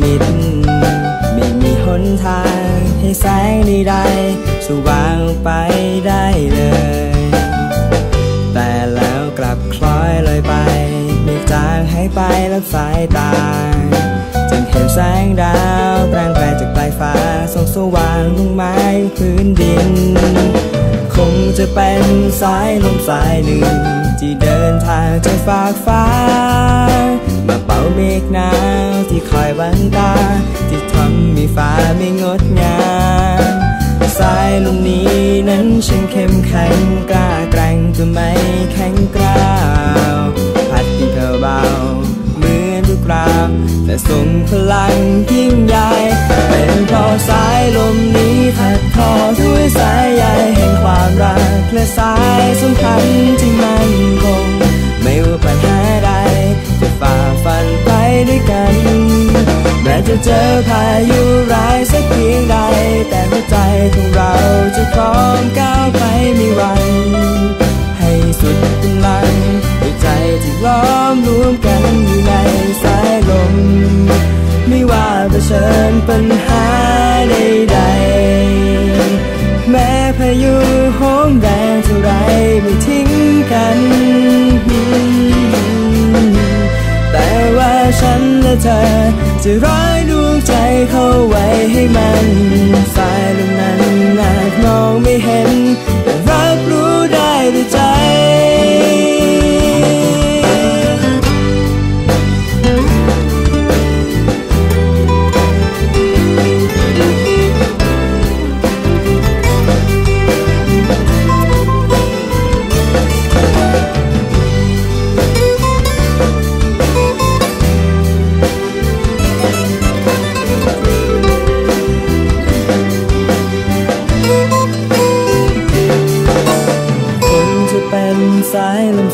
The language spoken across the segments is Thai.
มิด ไม่มีหนทางให้แสงใดๆสว่างไปได้เลย แต่แล้วกลับคล้อยลอยไป ไม่จางหายไปลับสายตาจึงเห็นแสงดาวแปลงแปลจากปลายฟ้าส่องสว่างลงไม้พื้นดิน คงจะเป็นสายลมสายหนึ่ง ที่เดินทางจากฟากฟ้ามา เป่าเมฆหนาวที่คอยบังตา ที่ทำให้ฟ้าไม่งดงามสายลมนี้นั้นช่างเข้มแข็งกล้าแกร่งจะไม่แข็งกร้าวพัดที่เธอเบาเหมือนทุกคราวแต่ทรงพลังยิ่งใหญ่เป็นเพราะสายลมนี้ถัดทอด้วยสายใยแห่งความรักและสายสัมพันธ์ ด้วยกัน แม้จะเจอพายุร้ายสักเพียงใด แต่หัวใจของเราจะพร้อมก้าวไปไม่วัน ให้สุดกำลังด้วยใจที่ล้อมรวมกันอยู่ในสายลม ไม่ว่าเผชิญปัญหาใดๆ แม้พายุโหมแรงเท่าไรไม่ทิ้งกัน จะร้อยดวงใจเข้าไว้ให้มันสาย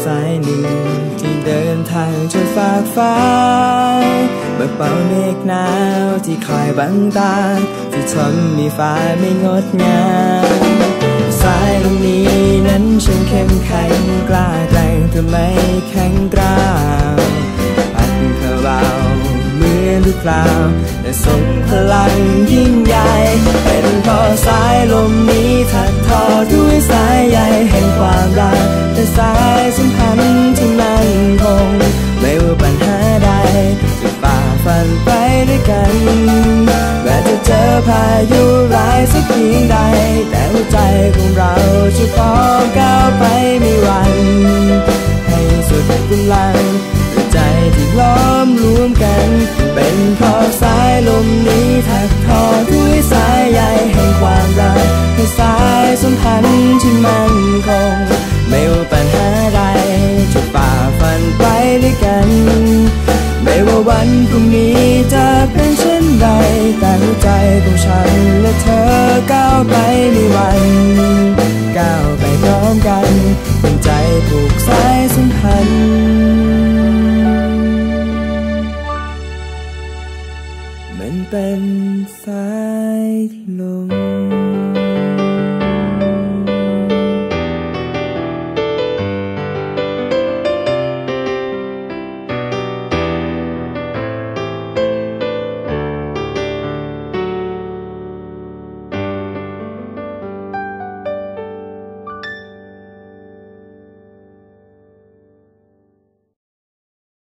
สายหนึ่ง ที่เดินทางจนฟากฟ้าเมื่อเป่าเมฆหนาวที่คอยบังตา ที่ทำมีฟ้าไม่งดงามสายลมนี้นั้นช่างเข้มแข็งกล้าแกร่งแต่ไม่แข็งกร้าวพัดเธอเบาเหมือนทุกคราวแต่ทรงพลังยิ่งใหญ่ เป็นเพราะสายลมนี้ถักทอด้วยสายใยแห่งความรัก สายสัมพันธ์ที่มั่นคงไม่ว่าปัญหาใดจะฝ่าฟันไปด้วยกันแม้จะเจอพายุร้ายสักเพียงใด แต่หัวใจของเราจะพร้อมก้าวไปไม่หวั่นให้สุดกำลังด้วยใจที่ล้อมรวมกัน เป็นเพราะสายลมนี้ถักทอด้วยสายใยแห่งความรักให้สายสัมพันธ์ที่มั่นคง ใจของฉันและเธอก้าวไปในวันก้าวไปพร้อมกันเป็นใจผูกสายสัมพันธ์มันเป็นสายลม